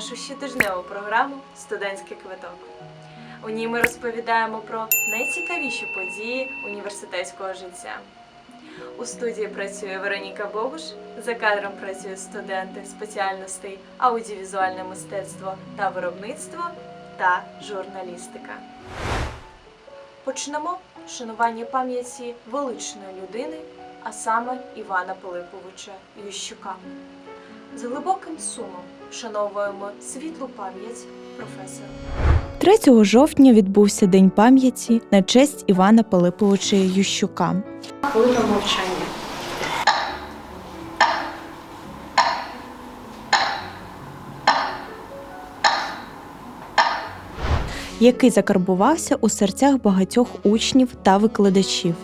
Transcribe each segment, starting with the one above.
нашу щотижневу програму Студентський квиток. У ній ми розповідаємо про найцікавіші події університетського життя. У студії працює Вероніка Богуш, за кадром працюють студенти спеціальностей аудіовізуальне мистецтво та виробництво та журналістика. Почнемо шанування пам'яті величної людини, а саме Івана Пилиповича Ющука. З глибоким сумом вшановуємо світлу пам'ять професора. 3 жовтня відбувся День пам'яті на честь Івана Пилиповича Ющука. Хвилина мовчання. який закарбувався у серцях багатьох учнів та викладачів.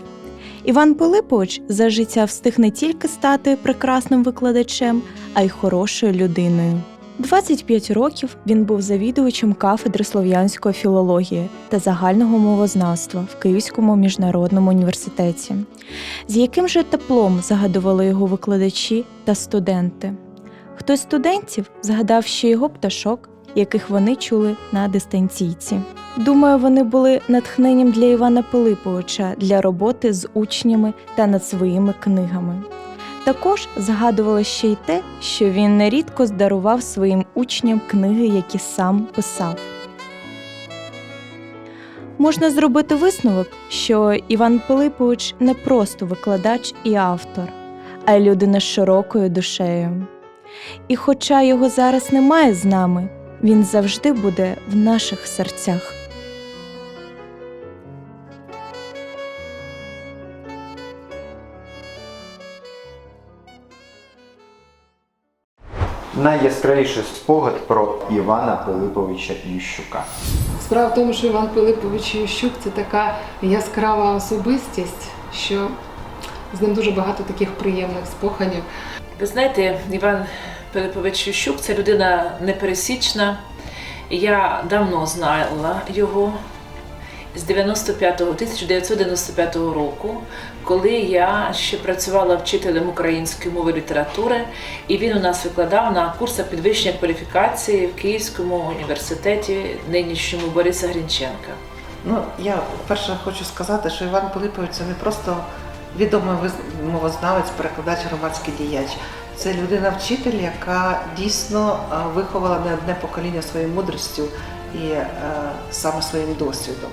Іван Пилипович за життя встиг не тільки стати прекрасним викладачем, а й хорошою людиною. 25 років він був завідувачем кафедри слов'янської філології та загального мовознавства в Київському міжнародному університеті, з яким же теплом загадували його викладачі та студенти. Хтось студентів згадав ще його пташок, яких вони чули на дистанційці. Думаю, вони були натхненням для Івана Пилиповича для роботи з учнями та над своїми книгами. Також згадували ще й те, що він нерідко здарував своїм учням книги, які сам писав. Можна зробити висновок, що Іван Пилипович не просто викладач і автор, а й людина з широкою душею. І хоча його зараз немає з нами, він завжди буде в наших серцях. Найяскравіший спогад про Івана Пилиповича Ющука. Справа в тому, що Іван Пилипович Ющук це така яскрава особистість, що з ним дуже багато таких приємних спогадів. Ви знаєте, Іван Пилипович Ющук це людина непересічна. Я давно знала його з 95 1995 року, коли я ще працювала вчителем української мови і літератури, і він у нас викладав на курсах підвищення кваліфікації в Київському університеті нинішньому Бориса Грінченка. Ну, я перше хочу сказати, що Іван Пилипович це не просто відомий мовознавець, перекладач, громадський діяч. Це людина-вчитель, яка дійсно виховала не одне покоління своєю мудрістю і е, саме своїм досвідом.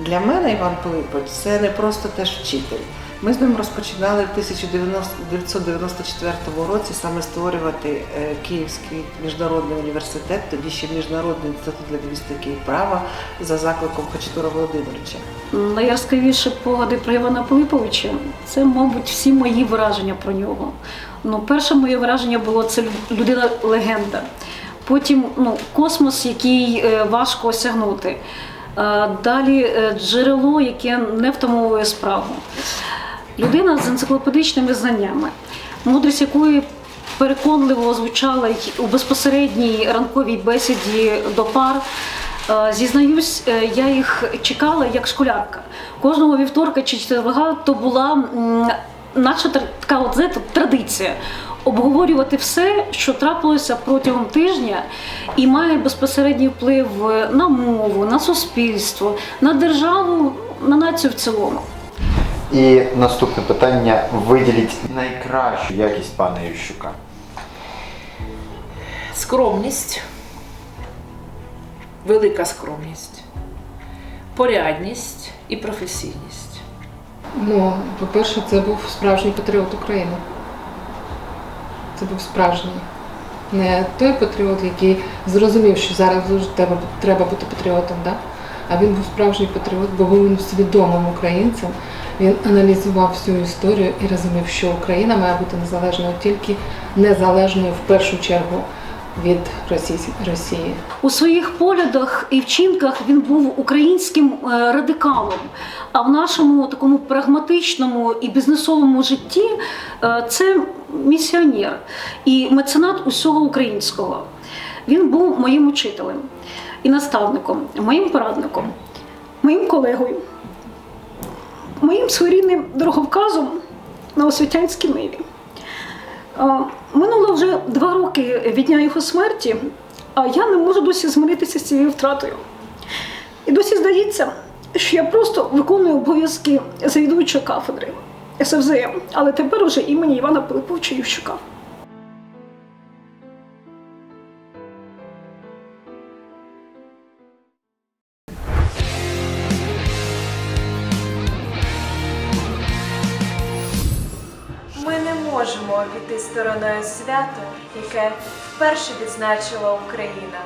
Для мене Іван Пилипович це не просто теж вчитель. Ми з ним розпочинали в 1994 році саме створювати е, Київський міжнародний університет, тоді ще Міжнародний інститут лінгвістики і права за закликом Хачатура Володимировича. Найяскравіші погади про Івана Пилиповича це, мабуть, всі мої враження про нього. Ну, перше моє враження було це людина легенда. Потім ну, космос, який е, важко осягнути. Е, Далі е, джерело, яке не втамовує справу. Людина з енциклопедичними знаннями, мудрість якої переконливо звучала й у безпосередній ранковій бесіді до пар. Зізнаюсь, я їх чекала як школярка. Кожного вівторка чи четверга то була наша така от, знаєте, традиція обговорювати все, що трапилося протягом тижня, і має безпосередній вплив на мову, на суспільство, на державу, на націю в цілому. І наступне питання: виділіть найкращу якість пана Ющука. Скромність, велика скромність, порядність і професійність. Ну, по-перше, це був справжній патріот України. Це був справжній. Не той патріот, який зрозумів, що зараз треба, треба бути патріотом, да? а він був справжній патріот, бо був він свідомим українцем. Він аналізував всю історію і розумів, що Україна має бути незалежною тільки незалежною в першу чергу від Росії. У своїх поглядах і вчинках він був українським е, радикалом. А в нашому такому прагматичному і бізнесовому житті е, це місіонер і меценат усього українського. Він був моїм учителем і наставником, моїм порадником, моїм колегою, моїм своєрідним дороговказом на освітянській ниві. Е, Ми вже два роки від дня його смерті, а я не можу досі змиритися з цією втратою. І досі здається, що я просто виконую обов'язки завідувача кафедри СФЗМ, але тепер уже імені Івана Пилиповича Ющука. Ми не можемо обійти стороною свято, яке вперше відзначила Україна,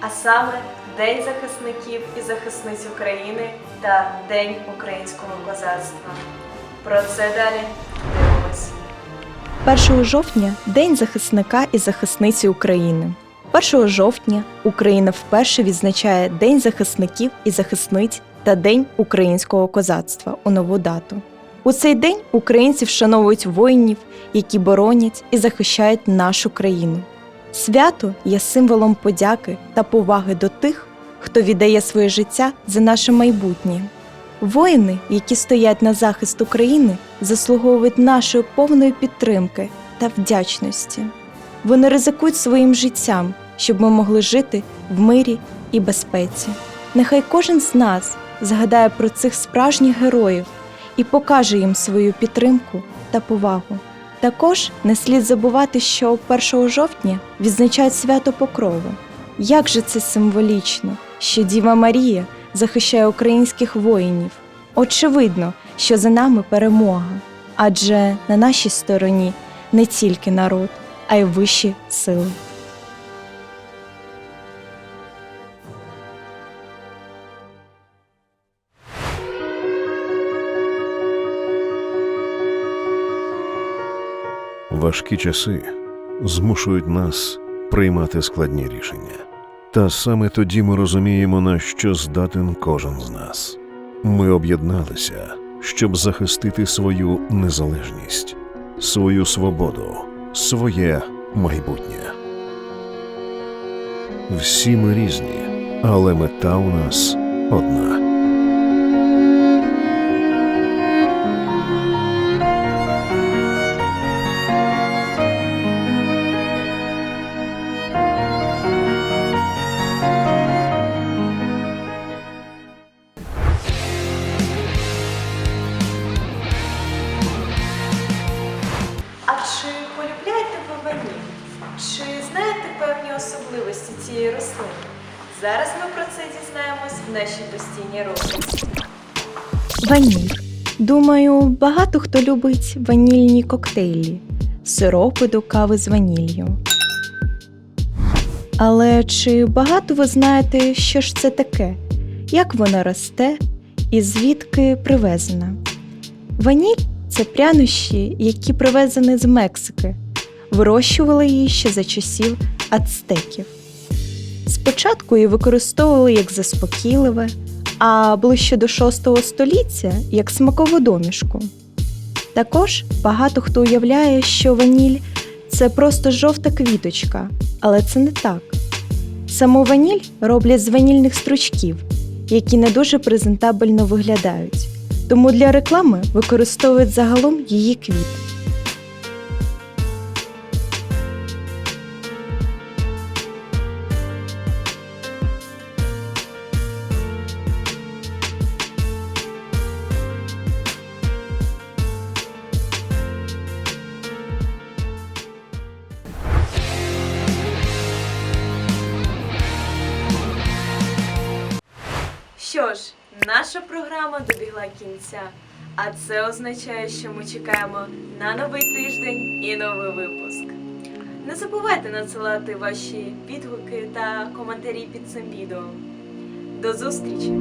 а саме День захисників і захисниць України та День українського козацтва. Про це далі дивимось. 1 жовтня День захисника і захисниці України. 1 жовтня Україна вперше відзначає День захисників і захисниць та День українського козацтва у нову дату. У цей день українці вшановують воїнів, які боронять і захищають нашу країну. Свято є символом подяки та поваги до тих, хто віддає своє життя за наше майбутнє. Воїни, які стоять на захист України, заслуговують нашої повної підтримки та вдячності. Вони ризикують своїм життям, щоб ми могли жити в мирі і безпеці. Нехай кожен з нас згадає про цих справжніх героїв і покаже їм свою підтримку та повагу. Також не слід забувати, що 1 жовтня відзначають свято Покрови. Як же це символічно, що Діва Марія захищає українських воїнів. Очевидно, що за нами перемога, адже на нашій стороні не тільки народ, а й вищі сили. Важкі часи змушують нас приймати складні рішення. Та саме тоді ми розуміємо, на що здатен кожен з нас. Ми об'єдналися, щоб захистити свою незалежність, свою свободу, своє майбутнє. Всі ми різні, але мета у нас одна. Нашій постійній. Ваніль. Думаю, багато хто любить ванільні коктейлі, сиропи до кави з ваніллю. Але чи багато ви знаєте, що ж це таке, як вона росте і звідки привезена? Ваніль це прянощі, які привезені з Мексики. Вирощували її ще за часів ацтеків. Спочатку її використовували як заспокійливе, а ближче до 6 століття як смакову домішку. Також багато хто уявляє, що ваніль це просто жовта квіточка, але це не так. Саму ваніль роблять з ванільних стручків, які не дуже презентабельно виглядають, тому для реклами використовують загалом її квіт. Програма добігла кінця. А це означає, що ми чекаємо на новий тиждень і новий випуск. Не забувайте надсилати ваші відгуки та коментарі під цим відео. До зустрічі!